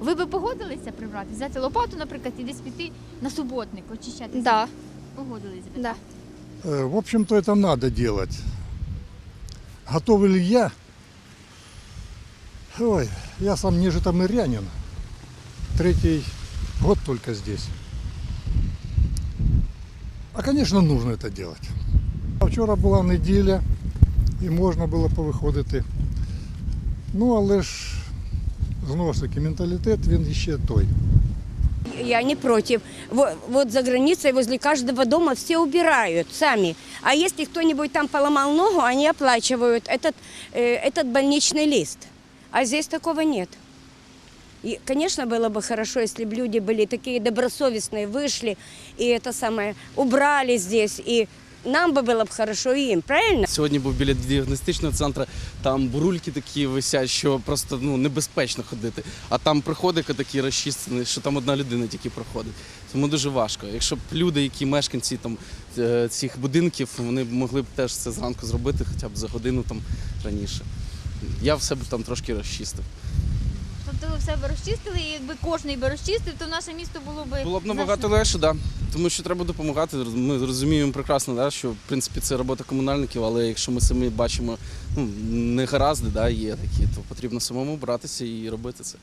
Ви би погодилися прибрати? Взяти лопату, наприклад, і десь піти на суботник, очищати? Да, Погодилися би. да. Э, В общем-то, это надо делать. Готов ли я? Ой, я сам не житомирянин. Третий год только здесь. А, конечно, нужно это делать. А Вчора була неділя і можна було повиходити. Ну, але ж знову ж таки менталітет він ще той. Я не против. Вот, вот за границей возле каждого дома все убирают сами. А если кто-нибудь там поломал ногу, они оплачивают этот, э, этот больничный лист. А здесь такого нет. И, конечно, было бы хорошо, если бы люди были такие добросовестные, вышли и это самое, убрали здесь. И нам бы было бы хорошо, и им, правильно? Сьогодні був біля діагностичного центру, там бурульки такі висять, що просто ну, небезпечно ходити. А там приходики такі розчистені, що там одна людина тільки проходить. Тому дуже важко. Якщо б люди, які мешканці там, е, цих будинків, вони б могли б теж це зранку зробити, хоча б за годину там раніше. Я в себе там трошки розчистив. Тобто ви в себе розчистили, і якби кожен би розчистив, то наше місто було би Було б набагато значно- легше, так. Да. Тому що треба допомагати. Ми розуміємо прекрасно, да, що в принципі це робота комунальників, але якщо ми самі бачимо ну, негаразди, да, є такі, то потрібно самому братися і робити це.